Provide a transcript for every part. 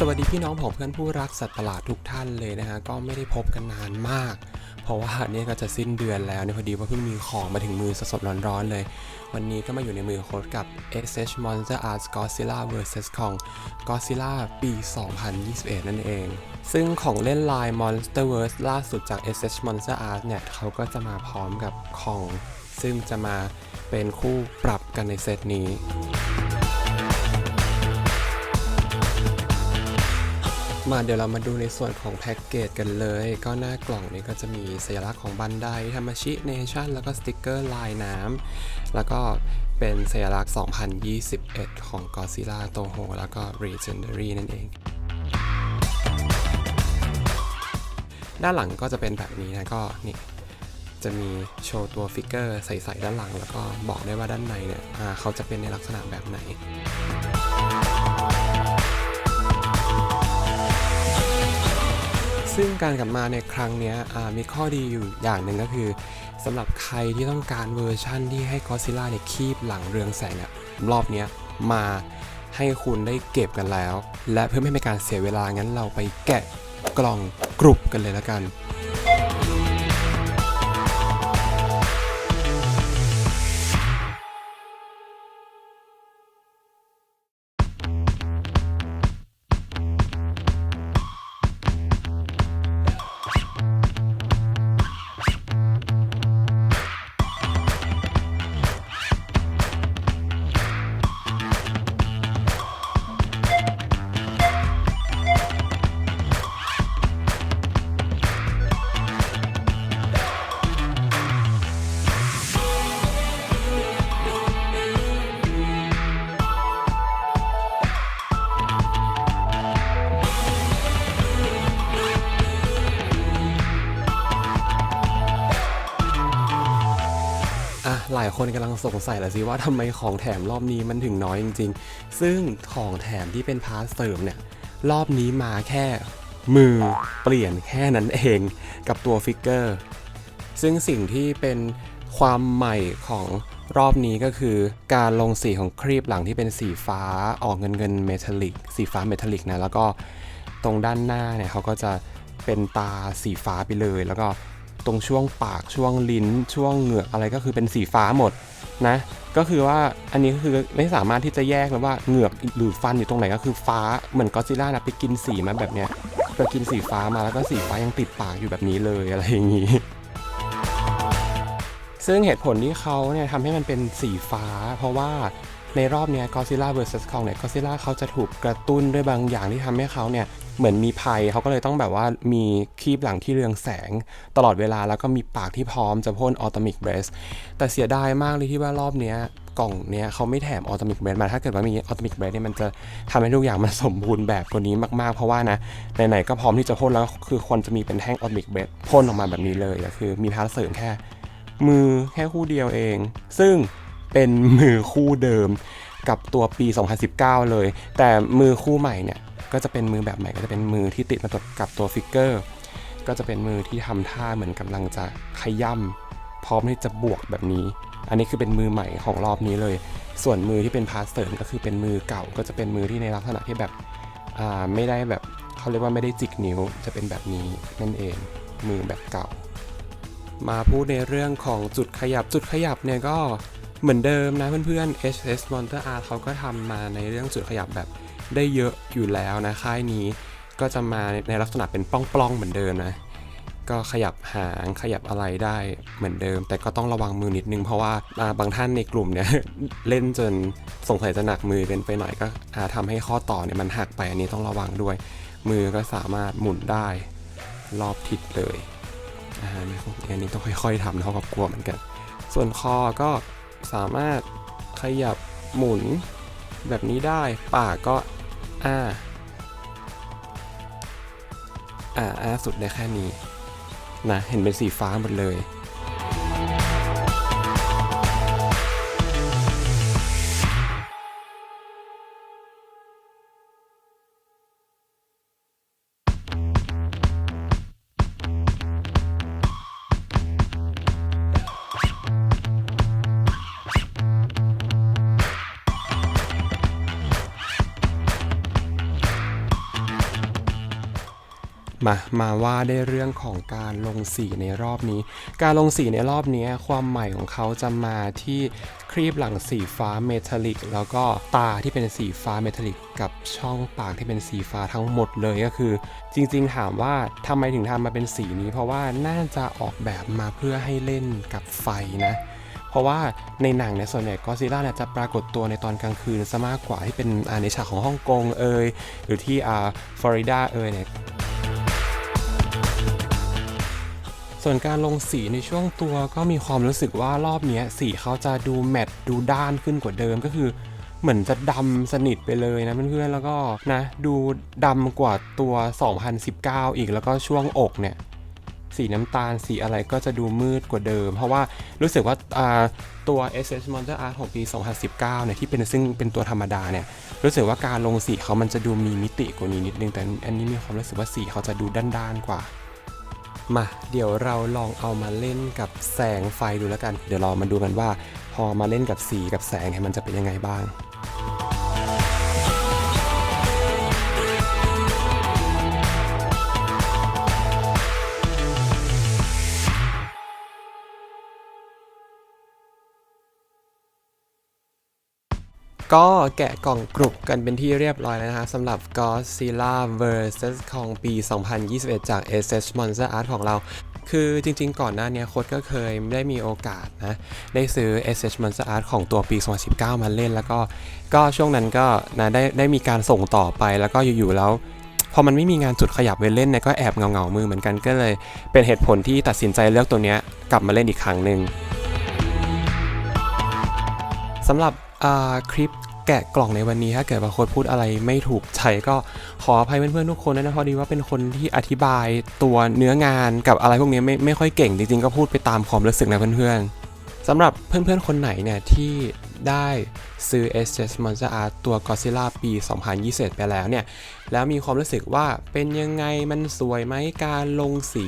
สวัสดีพี่น้องผมเพื่อนผู้รักสัตว์ประหลาดทุกท่านเลยนะฮะก็ไม่ได้พบกันนานมาก เพราะว่าเนี่ยก็จะสิ้นเดือนแล้วเนี่ยพอดีว่าเพิ่งมีของมาถึงมือสดๆร้อนๆเลย วันนี้ก็มาอยู่ในมือโค้ดกับ SH Monster Arts Godzilla vs Kong Godzilla ปี 2021 นั่นเอง ซึ่งของเล่นลาย Monsterverse ล่าสุดจาก SH Monster Arts เนี่ยเขาก็จะมาพร้อมกับของ ซึ่งจะมาเป็นคู่ปรับกันในเซตนี้ มาเดี๋ยวเรามาดูในส่วนของแพ็กเกจกันเลย ก็หน้ากล่องนี้ก็จะมีสัญลักษณ์ของบันไดธรรมชิเนชั่นแล้วก็สติกเกอร์ลายน้ำแล้วก็เป็นสัญลักษณ์ 2021 ของ Godzilla Toho แล้วก็ Legendary นั่นเองด้านหลังก็จะเป็นแบบนี้นะก็นี่จะมีโชว์ตัวฟิกเกอร์ใส่ๆด้านหลัง แล้วก็บอกได้ว่าด้านในเนี่ยเขาจะเป็นในลักษณะแบบไหน ซึ่งการกลับมาในครั้งนี้มีข้อดีอยู่อย่างหนึ่งก็คือสำหรับใครที่ต้องการเวอร์ชั่นที่ให้กอซิล่าเนี่ยคีบหลังเรืองแสงอะรอบนี้มาให้คุณได้เก็บกันแล้ว และเพื่อไม่ให้เป็นการเสียเวลางั้นเราไปแกะกล่องกรุบกันเลยแล้วกันายคนกำลังสงสัยแหละสิว่าทำไมของแถมรอบนี้มันถึงน้อยจริง ๆ ซึ่งของแถมที่เป็นพาร์ทเสริมเนี่ยรอบนี้มาแค่มือเปลี่ยนแค่นั้นเองกับตัวฟิกเกอร์ ซึ่งสิ่งที่เป็นความใหม่ของรอบนี้ก็คือการลงสีของครีบหลังที่เป็นสีฟ้าออกเงินเงินเมทัลลิกสีฟ้าเมทัลลิกนะแล้วก็ตรงด้านหน้าเนี่ยเขาก็จะเป็นตาสีฟ้าไปเลย แล้วก็ ตรงช่วงปากช่วงลิ้น ช่วงเหงือกอะไรก็คือเป็นสีฟ้าหมดนะก็คือว่าอันนี้ก็คือไม่สามารถที่จะแยกเลยว่าเหงือกหรือฟันอยู่ตรงไหนก็คือฟ้าเหมือนก็ซิล่านะไปกินสีมาแบบเนี้ยไปกินสีฟ้ามาแล้วก็สีฟ้ายังติดปากอยู่แบบนี้เลยอะไรอย่างนี้ ซึ่งเหตุผลที่เขาเนี่ยทำให้มันเป็นสีฟ้า เพราะว่าในรอบเนี้ย Godzilla vs Kong เนี่ย Godzilla เขาจะถูกกระตุ้นด้วยบางอย่างที่ทำให้เขาเนี่ย เหมือนมีภัยเขาก็เลยต้องแบบว่ามีครีบหลังที่เรืองแสง ตลอดเวลาแล้วก็มีปากที่พร้อมจะพ่น Atomic Breath แต่เสียดายมากเลยที่ว่ารอบเนี้ยกล่องเนี้ยเขาไม่แถม Atomic Breath มาถ้าเกิดว่ามี Atomic Breath เนี่ยมันจะทำให้ทุกอย่างมันสมบูรณ์แบบกว่านี้มากๆ เพราะว่านะไหนๆก็พร้อมที่จะพ่นแล้วคือควรจะมีเป็นแท่ง Atomic Breath พ่นออกมาแบบนี้เลยแต่คือมีพาร์ทเสริมแค่ มือแค่คู่เดียวเอง ซึ่งเป็นมือคู่เดิมกับตัวปี 2019 เลย แต่มือคู่ใหม่เนี่ย ก็จะเป็นมือแบบใหม่ก็จะเป็นมือที่ติดมาตดกับตัวฟิกเกอร์ ก็จะเป็นมือที่ทำท่าเหมือนกำลังจะขย่ำพร้อมที่จะบวกแบบนี้ อันนี้คือเป็นมือใหม่ของรอบนี้เลย ส่วนมือที่เป็นพาสเสริมก็คือเป็นมือเก่า ก็จะเป็นมือที่ในลักษณะที่แบบอ่าไม่ได้แบบเขาเรียกว่าไม่ได้จิกนิ้วจะเป็นแบบนี้นั่นเองมือแบบเก่า มาพูดในเรื่องของจุดขยับจุดขยับเนี่ยก็เหมือนเดิมนะเพื่อนๆ HS Monster Art เขาก็ทำมาในเรื่องจุดขยับแบบ ได้เยอะอยู่แล้วนะค่ายนี้ก็จะมาในลักษณะเป็นปล้องๆเหมือนเดิมนะ ก็ขยับหางขยับอะไรได้เหมือนเดิม แต่ก็ต้องระวังมือนิดนึงเพราะว่าบางท่านในกลุ่มเนี่ยเล่นจนสงสัยจะหนักมือเกินไปหน่อยก็อาจทำให้ข้อต่อเนี่ยมันหักไปอันนี้ต้องระวังด้วย มือก็สามารถหมุนได้รอบทิศเลยอ่าอันนี้อันนี้ต้องค่อยๆทำเท่ากับกลัวเหมือนกัน ส่วนคอก็สามารถขยับหมุนแบบนี้ได้ปากก็ อ้าอ่าอ้าสุดได้แค่นี้นะเห็นเป็นสีฟ้าหมดเลย มา มาว่าได้เรื่องของการลงสีในรอบนี้ การลงสีในรอบนี้ความใหม่ของเขาจะมาที่ครีบหลังสีฟ้าเมทัลลิก แล้วก็ตาที่เป็นสีฟ้าเมทัลลิก กับช่องปากที่เป็นสีฟ้าทั้งหมดเลยก็คือ จริงๆ ถามว่าทำไมถึงทำมาเป็นสีนี้ เพราะว่าน่าจะออกแบบมาเพื่อให้เล่นกับไฟนะเพราะว่าในหนังเนี่ยส่วนใหญ่ก็ซิล่าเนี่ยจะปรากฏตัวในตอนกลางคืนซะมากกว่าที่เป็นอาในฉากของฮ่องกงเอยหรือที่อ่าฟลอริดาเอยเนี่ย ส่วนการลงสีในช่วงตัวก็มีความรู้สึกว่ารอบนี้สีเขาจะดูแมตต์ดูด้านขึ้นกว่าเดิมก็คือเหมือนจะดำสนิทไปเลยนะเพื่อนๆแล้วก็นะดูดำกว่าตัว 2019 อีกแล้วก็ช่วงอกเนี่ยสีน้ำตาลสีอะไรก็จะดูมืดกว่าเดิม เพราะว่ารู้สึกว่าอ่าตัว SS Monster Art ของปี 2019 เนี่ยที่เป็นซึ่งเป็นตัวธรรมดาเนี่ยรู้สึกว่าการลงสีเขามันจะดูมีมิติกว่านี้นิดนึง แต่อันนี้มีความรู้สึกว่าสีเขาจะดูด้านๆกว่า มาเดี๋ยวเราลองเอามาเล่นกับแสงไฟดูแล้วกัน เดี๋ยวเรามาดูกันว่า พอมาเล่นกับสีกับแสงมันจะเป็นยังไงบ้าง ก็แกะกล่องกรุบกันเป็นที่เรียบร้อยแล้วนะฮะสำหรับ Godzilla vs Kong ปี 2021 จาก SS Monster Art ของเรา คือจริงๆ ก่อนหน้านี้โค้ดก็เคยได้มีโอกาสนะ ได้ซื้อ SS Monster Art ของตัวปี 2019 มาเล่น แล้วก็ก็ช่วงนั้นก็นะได้ได้มีการส่งต่อไปแล้วก็อยู่ๆแล้วพอมันไม่มีงานจุดขยับไว้เล่นเนี่ยก็แอบเงาๆมือเหมือนกันก็เลย เป็นเหตุผลที่ตัดสินใจเลือกตัวเนี้ยกลับมาเล่นอีกครั้งหนึ่งสำหรับ คลิปแกะกล่องในวันนี้ถ้าเกิดว่าโค้ดพูดอะไรไม่ถูกใจก็ขออภัยเพื่อนๆทุกคนด้วยนะพอดีว่าเป็นคนที่อธิบายตัวเนื้องานกับอะไรพวกนี้ไม่ไม่ค่อยเก่งจริงๆก็พูดไปตามความรู้สึกนะเพื่อนๆสำหรับเพื่อนๆคนไหนเนี่ยที่ได้ซื้อ SS Monster Art ตัว Godzilla ปี 2021 ไปแล้วเนี่ย แล้วมีความรู้สึกว่าเป็นยังไงมันสวยไหมการลงสี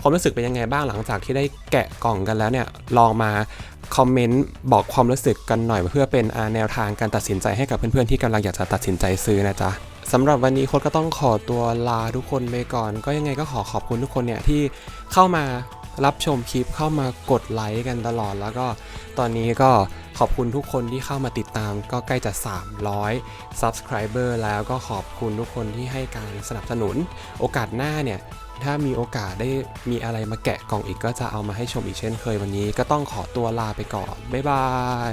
ความรู้สึกเป็นยังไงบ้างหลังจากที่ได้แกะกล่องกันแล้วเนี่ย ลองมา คอมเมนต์บอกความรู้สึกกันหน่อยเพื่อเป็นแนวทางการตัดสินใจให้กับเพื่อนๆที่กำลังอยากจะตัดสินใจซื้อนะจ๊ะสำหรับวันนี้โค้ดก็ต้องขอตัวลาทุกคนไปก่อน ก็ยังไงก็ขอขอบคุณทุกคนเนี่ยที่เข้ามารับชมคลิปเข้ามากดไลค์กันตลอด แล้วก็ตอนนี้ก็ขอบคุณทุกคนที่เข้ามาติดตาม ก็ใกล้จะ 300 Subscriber แล้วก็ขอบคุณทุกคนที่ให้การสนับสนุน โอกาสหน้าเนี่ย ถ้ามีโอกาสได้มีอะไรมาแกะกล่องอีกก็จะเอามาให้ชมอีกเช่นเคยวันนี้ ก็ต้องขอตัวลาไปก่อน บ๊ายบาย